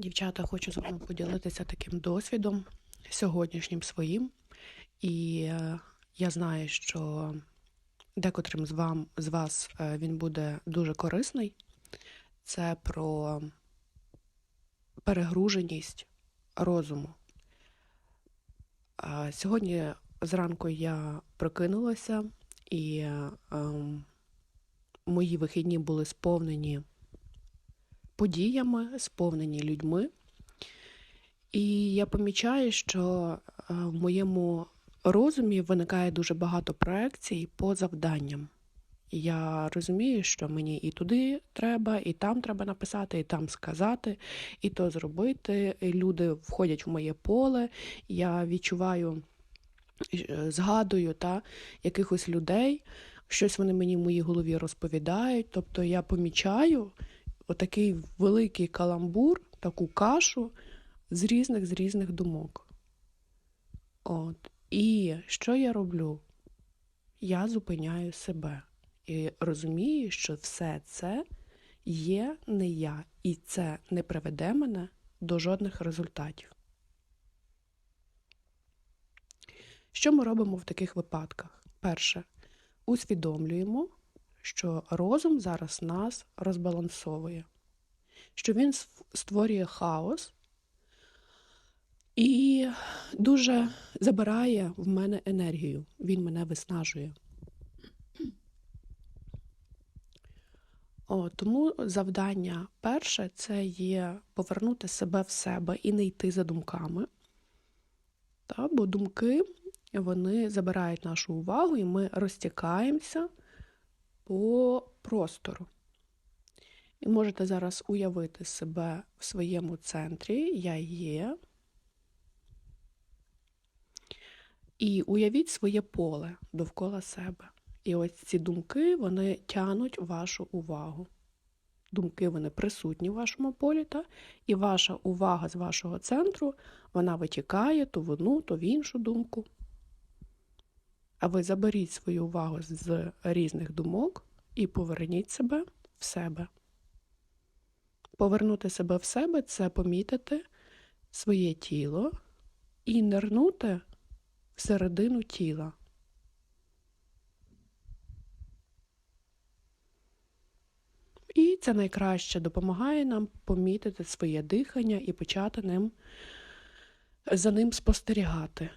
Дівчата, хочу з вами поділитися таким досвідом сьогоднішнім своїм. І е, я знаю, що декотрим з вам з вас е, він буде дуже корисний. Це про перегруженість розуму. Сьогодні зранку я прокинулася, і ем, мої вихідні були сповнені подіями, сповнені людьми. І я помічаю, що е, в моєму розумі виникає дуже багато проекцій по завданням. Я розумію, що мені і туди треба, і там треба написати, і там сказати, і то зробити. І люди входять в моє поле. Я відчуваю, е, згадую та, якихось людей, щось вони мені в моїй голові розповідають. Тобто я помічаю отакий великий каламбур, таку кашу з різних з різних думок. От. І що я роблю? Я зупиняю себе і розумію, що все це є не я, і це не приведе мене до жодних результатів. Що ми робимо в таких випадках? Перше, усвідомлюємо, що розум зараз нас розбалансовує, що він створює хаос і дуже забирає в мене енергію, він мене виснажує. О, тому завдання перше це є повернути себе в себе і не йти за думками. Та, бо думки вони забирають нашу увагу, і ми розтікаємося по простору. І можете зараз уявити себе в своєму центрі, я є. І уявіть своє поле довкола себе. І ось ці думки вони тянуть вашу увагу. Думки вони присутні в вашому полі, та? і ваша увага з вашого центру вона витікає то в одну, то в іншу думку. А ви заберіть свою увагу з різних думок і поверніть себе в себе. Повернути себе в себе це помітити своє тіло і нирнути всередину тіла. І це найкраще допомагає нам помітити своє дихання і почати ним, за ним спостерігати.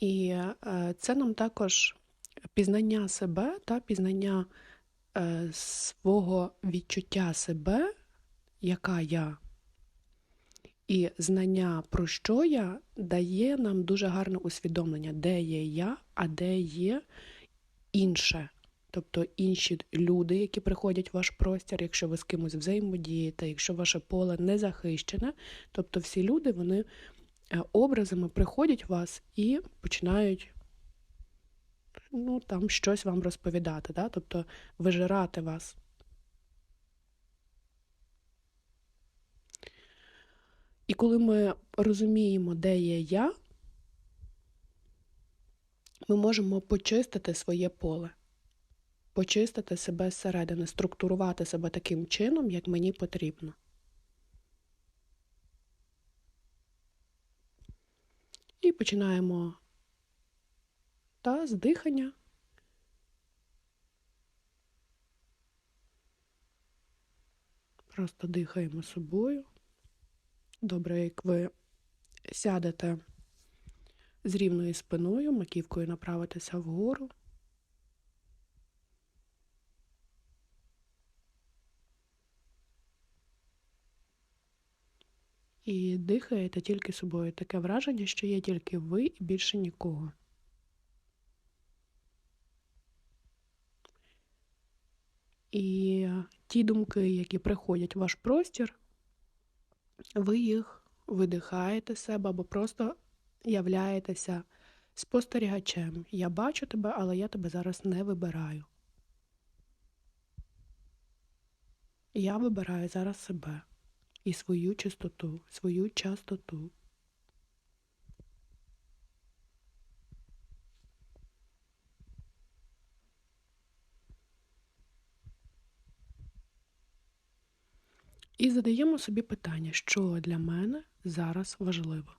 І е, це нам також пізнання себе та пізнання е, свого відчуття себе, яка я, і знання про що я дає нам дуже гарне усвідомлення, де є я, а де є інше. Тобто інші люди, які приходять в ваш простір, якщо ви з кимось взаємодієте, якщо ваше поле не захищене, тобто всі люди, вони образами приходять вас і починають ну, там щось вам розповідати, да? тобто вижирати вас. І коли ми розуміємо, де є я, ми можемо почистити своє поле, почистити себе зсередини, структурувати себе таким чином, як мені потрібно. І починаємо та з дихання. Просто дихаємо собою. Добре, як ви сядете з рівною спиною, маківкою направитися вгору. І дихаєте тільки собою. Таке враження, що є тільки ви і більше нікого. І ті думки, які приходять в ваш простір, ви їх видихаєте себе або просто являєтеся спостерігачем. Я бачу тебе, але я тебе зараз не вибираю. Я вибираю зараз себе і свою чистоту, свою частоту. І задаємо собі питання, що для мене зараз важливо,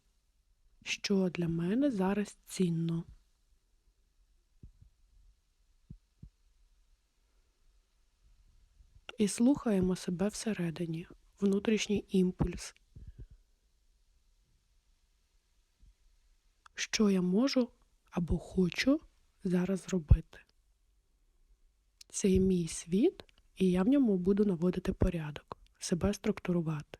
що для мене зараз цінно. І слухаємо себе всередині внутрішній імпульс. Що я можу або хочу зараз зробити? Це мій світ, і я в ньому буду наводити порядок, себе структурувати.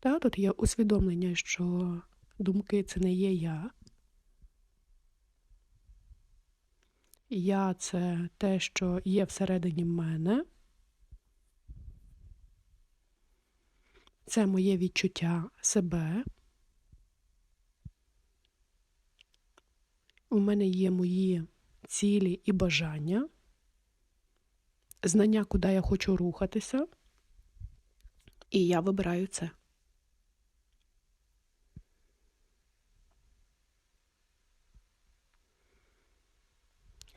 Та, тут є усвідомлення, що думки це не є я. Я це те, що є всередині мене. Це моє відчуття себе. У мене є мої цілі і бажання, знання, куди я хочу рухатися, і я вибираю це.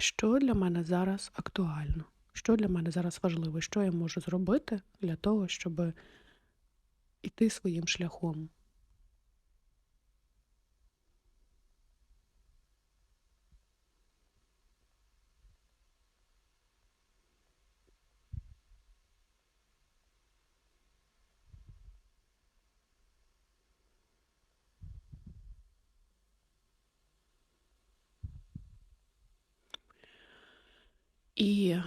Що для мене зараз актуально? Що для мене зараз важливо? Що я можу зробити для того, щоб іти своїм шляхом? І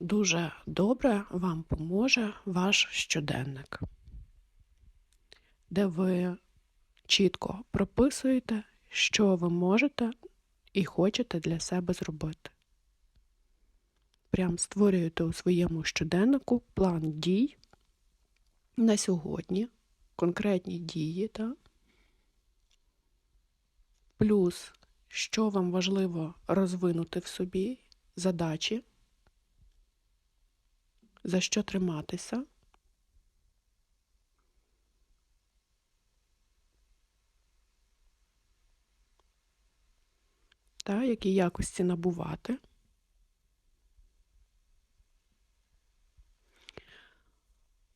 дуже добре вам поможе ваш щоденник, де ви чітко прописуєте, що ви можете і хочете для себе зробити. Прям створюєте у своєму щоденнику план дій на сьогодні, конкретні дії, та? плюс, що вам важливо розвинути в собі задачі, за що триматися. Та, які якості набувати.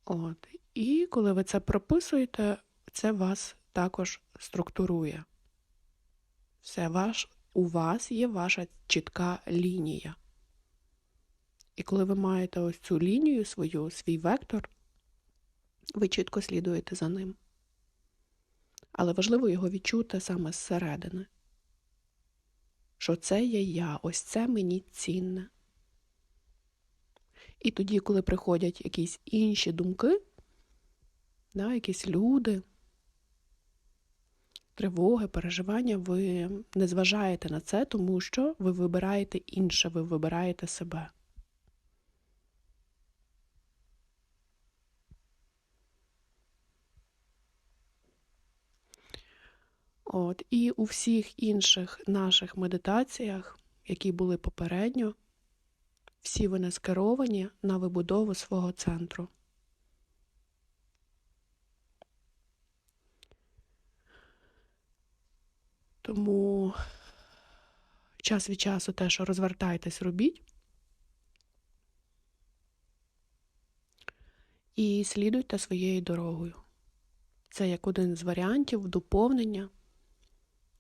От. І коли ви це прописуєте, це вас також структурує. Все ваш у вас є ваша чітка лінія. І коли ви маєте ось цю лінію свою, свій вектор, ви чітко слідуєте за ним. Але важливо його відчути саме зсередини. Що це є я, ось це мені цінне. І тоді, коли приходять якісь інші думки, да, якісь люди, тривоги, переживання, ви не зважаєте на це, тому що ви вибираєте інше, ви вибираєте себе. От, І у всіх інших наших медитаціях, які були попередньо, всі вони скеровані на вибудову свого центру. Тому час від часу те, що розвертайтесь, робіть. І слідуйте своєю дорогою. Це як один з варіантів доповнення.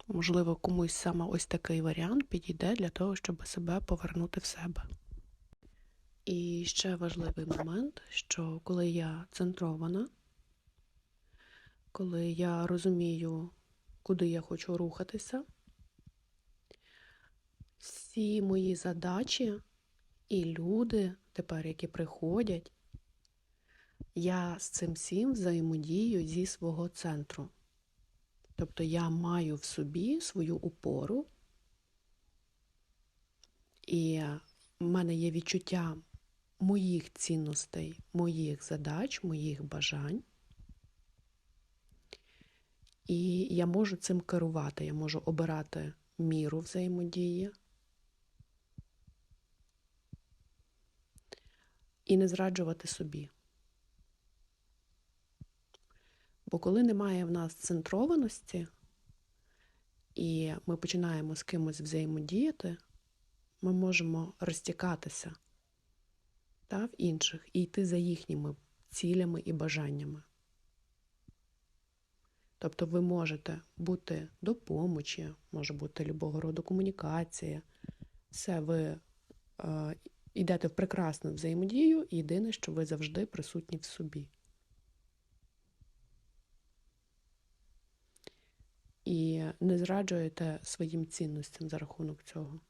Можливо, комусь саме ось такий варіант підійде для того, щоб себе повернути в себе. І ще важливий момент, що коли я центрована, коли я розумію, куди я хочу рухатися. Всі мої задачі і люди тепер, які приходять, я з цим всім взаємодію зі свого центру. Тобто я маю в собі свою опору, і в мене є відчуття моїх цінностей, моїх задач, моїх бажань. І я можу цим керувати, я можу обирати міру взаємодії і не зраджувати собі. Бо коли немає в нас центрованості, і ми починаємо з кимось взаємодіяти, ми можемо розтікатися та, в інших і йти за їхніми цілями і бажаннями. Тобто ви можете бути допомочі, може бути любого роду комунікація. Все, ви е, йдете в прекрасну взаємодію, єдине, що ви завжди присутні в собі. І не зраджуєте своїм цінностям за рахунок цього.